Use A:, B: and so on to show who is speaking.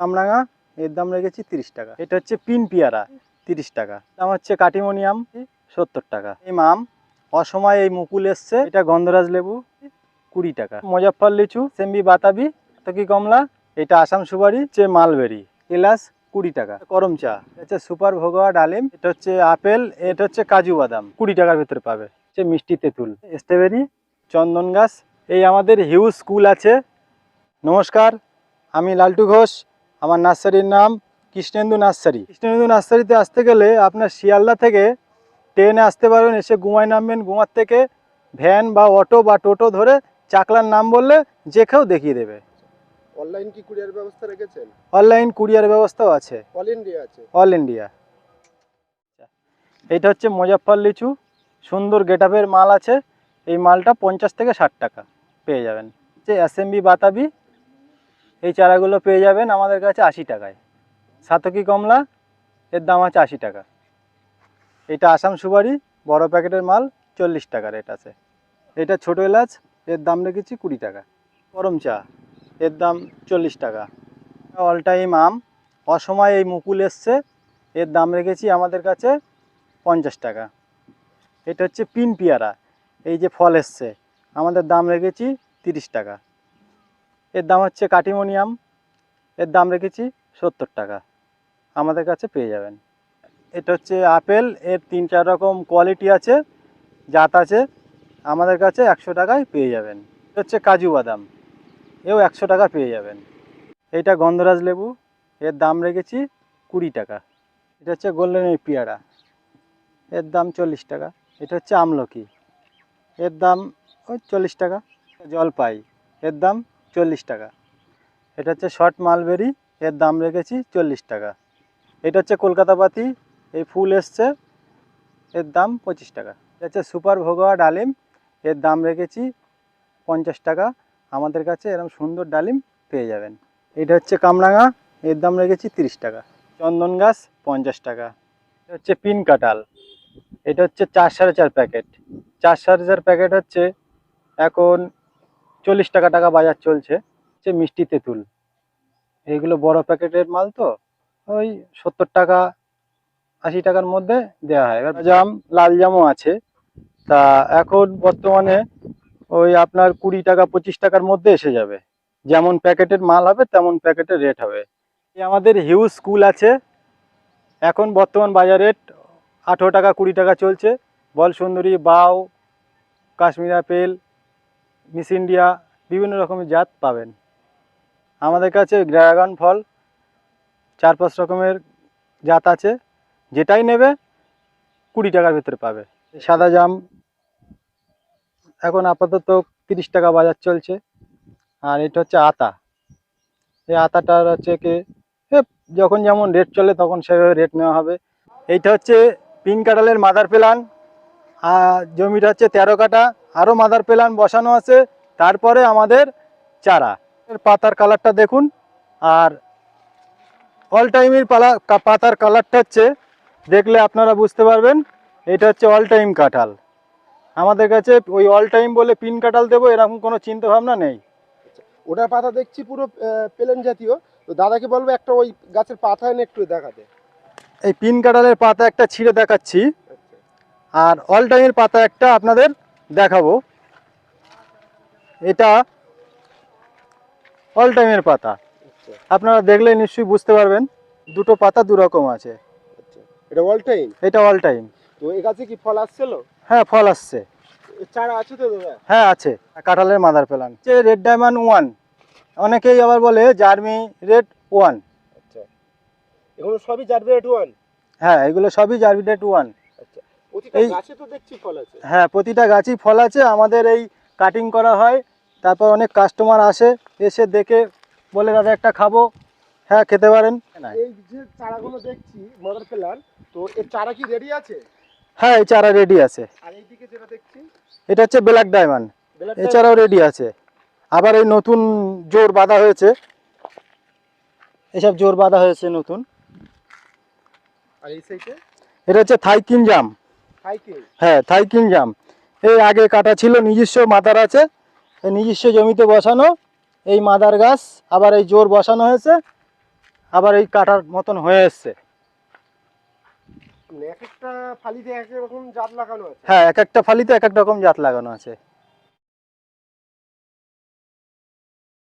A: কামরাঙা, এর দাম রেখেছি তিরিশ টাকা। এটা হচ্ছে পিন পেয়ারা, তিরিশ টাকা। দাম হচ্ছে কাটিমোনিয়াম, সত্তর টাকা। এই মাম, অসময় এই মুকুল এসছে। এটা গন্ধরাজ লেবু, কুড়ি টাকা। মুজাফর লিচু, সেম্বি বাতাবি তকি কমলা, এটা আসাম সুপারি, হচ্ছে মালবেরি। এলাচ, কুড়ি টাকা। করম চা, এটা সুপার ভোগোয়া ডালিম, এটা হচ্ছে আপেল, এটা হচ্ছে কাজু বাদাম। কুড়ি টাকার ভেতরে পাবে। হচ্ছে মিষ্টি তেঁতুল। স্ট্রবেরি, চন্দন গাছ। এই আমাদের হিউজ স্কুল আছে। নমস্কার, আমি লালটু ঘোষ। আমার নার্সারির নাম কৃষ্ণেন্দু নার্সারি। কৃষ্ণেন্দু নার্সারিতে আসতে গেলে আপনার শিয়ালদা থেকে ট্রেনে আসতে পারবেন এসে গুমায় নামবেন। ঘুমার থেকে ভ্যান বা অটো বা টোটো ধরে চাকলার নাম বললে যে কেউ দেখিয়ে দেবে।
B: অনলাইন কি কুরিয়ার ব্যবস্থা রেখেছেন?
A: অনলাইন কুরিয়ার ব্যবস্থাও আছে।
B: অল ইন্ডিয়া আছে?
A: All India. এইটা হচ্ছে মুজাফর লিচু। সুন্দর গেটআপের মাল আছে। এই মালটা পঞ্চাশ থেকে ষাট টাকা পেয়ে যাবেন। যে অ্যাসেম্বলি বাতাবি এই চারাগুলো পেয়ে যাবেন আমাদের কাছে আশি টাকায়। সাতকি কমলা, এর দাম আছে আশি টাকা। এটা আসাম সুপারি, বড় প্যাকেটের মাল চল্লিশ টাকা রেট আছে। এটা ছোট এলাচ, এর দাম রেখেছি কুড়ি টাকা। গরম চা, এর দাম চল্লিশ টাকা। অল টাইম আম, অসময় এই মুকুল এসছে, এর দাম রেখেছি আমাদের কাছে পঞ্চাশ টাকা। এটা হচ্ছে পিন পেয়ারা, এই যে ফল এসছে, আমাদের দাম রেখেছি তিরিশ টাকা। এর দাম হচ্ছে কাটিমোনিয়াম, এর দাম রেখেছি সত্তর টাকা। আমাদের কাছে পেয়ে যাবেন। এটা হচ্ছে আপেল, এর তিন চার রকম কোয়ালিটি আছে, জাত আছে, আমাদের কাছে একশো টাকায় পেয়ে যাবেন। এটা হচ্ছে কাজু বাদাম, এও একশো টাকা পেয়ে যাবেন। এটা গন্ধরাজ লেবু, এর দাম রেখেছি কুড়ি টাকা। এটা হচ্ছে গোল্ডেন এই পেয়ারা, এর দাম চল্লিশ টাকা। এটা হচ্ছে আমলকি, এর দাম ওই চল্লিশ টাকা। জলপাই, এর দাম চল্লিশ টাকা। এটা হচ্ছে শর্ট মালবেরি, এর দাম রেখেছি চল্লিশ টাকা। এটা হচ্ছে কলকাতা পাতি, এই ফুল এসছে, এর দাম পঁচিশ টাকা। এটা হচ্ছে সুপার ভোগোয়া ডালিম, এর দাম রেখেছি পঞ্চাশ টাকা। আমাদের কাছে এরকম সুন্দর ডালিম পেয়ে যাবেন। এটা হচ্ছে কামরাঙা, এর দাম রেখেছি তিরিশ টাকা। চন্দন গাছ, পঞ্চাশ টাকা। এটা হচ্ছে পিন কাঁঠাল, এটা হচ্ছে চার সাড়ে চার প্যাকেট। চার সাড়ে চার প্যাকেট হচ্ছে এখন চল্লিশ টাকা টাকা বাজার চলছে সে মিষ্টি তেঁতুল। এইগুলো বড় প্যাকেটের মাল তো, ওই সত্তর টাকা, আশি টাকার মধ্যে দেওয়া হয়। এবার জাম, লাল জামও আছে। তা এখন বর্তমানে ওই আপনার কুড়ি টাকা, পঁচিশ টাকার মধ্যে এসে যাবে। যেমন প্যাকেটের মাল হবে, তেমন প্যাকেটের রেট হবে। আমাদের হিউজ স্কুল আছে। এখন বর্তমান বাজার রেট আঠেরো টাকা, কুড়ি টাকা চলছে। বল সুন্দরী বাউ কাশ্মীর আপেল মিস ইন্ডিয়া বিভিন্ন রকমের জাত পাবেন। আমাদের কাছে ড্রাগন ফল চার পাঁচ রকমের জাত আছে। যেটাই নেবে কুড়ি টাকার ভিতরে পাবে। সাদা জাম এখন আপাতত তিরিশ টাকা বাজার চলছে। আর এটা হচ্ছে আতা। এই আতাটার হচ্ছে কি যখন যেমন রেট চলে তখন সেভাবে রেট নেওয়া হবে। এইটা হচ্ছে পিন কাঁঠালের মাদার প্লান। আর জমিটা হচ্ছে তেরো কাটা আরও মাদার প্লান বসানো আছে তারপরে আমাদের চারা। এর পাতার কালারটা দেখুন আর অল টাইমের পালা পাতার কালারটা হচ্ছে দেখলে আপনারা বুঝতে পারবেন এটা হচ্ছে অল টাইম কাঁঠাল। আমাদের কাছে ওই অল টাইম বলে পিন কাঁঠাল দেবো এরকম কোনো চিন্তা ভাবনা নেই।
B: ওটার পাতা দেখছি পুরো প্লেন জাতীয়। তো দাদাকে বলব একটা ওই গাছের পাতা এনে একটু দেখাতে।
A: এই পিন কাঁঠালের পাতা একটা ছিঁড়ে দেখাচ্ছি। আর অল টাইমের পাতা একটা আপনাদের দেখাবো। এটা অল টাইমের পাতা।
B: আচ্ছা।
A: আপনারা দেখলে নিশ্চয়ই বুঝতে পারবেন দুটো পাতা দু রকম আছে।
B: আচ্ছা। এটা অল টাইম
A: এটা অল টাইম
B: তো এই গাছে কি ফল আসছিল?
A: হ্যাঁ ফল আসছে।
B: চারা আছে তো দাদা?
A: হ্যাঁ আছে। কাঁঠালের মাদার পেলান যে রেড ডায়মন্ড ওয়ান অনেকেই আবার বলে জার্মি রেড ওয়ান
B: আচ্ছা। এগুলো সবই জারবেট ওয়ান
A: হ্যাঁ এগুলো সবই জার্মি রেড ওয়ান হ্যাঁ প্রতিটা গাছই ফল আছে। আমাদের এই কাটিং করা হয়। তারপর অনেক কাস্টমার আসে এসে দেখে বলে দাদা একটা খাব। হ্যাঁ খেতে পারেন।
B: এই যে চারাগুলো দেখছি মাদার প্ল্যান তো এর চারা কি রেডি আছে?
A: হ্যাঁ এই চারা রেডি আছে।
B: আর এইদিকে যেটা দেখছি
A: এটা হচ্ছে ব্ল্যাক ডায়মন্ড এছাড়াও রেডি আছে। আবার এই নতুন জোর বাঁধা হয়েছে। এসব জোর বাঁধা হয়েছে নতুন।
B: আর এই সাইডে
A: এটা হচ্ছে থাইকিন জাম হ্যাঁ থাইকিং জাম। এই আগে কাটা ছিল নিজস্ব মাদার আছে। এই নিজস্ব জমিতে বসানো এই মাদার গাছ আবার এই জোর বসানো হয়েছে আবার এই কাটার মতন হয়ে এসছে।
B: মানে এক একটা ফালিতে এক এক রকম জাত লাগানো আছে?
A: হ্যাঁ এক একটা ফালিতে এক এক রকম জাত লাগানো আছে।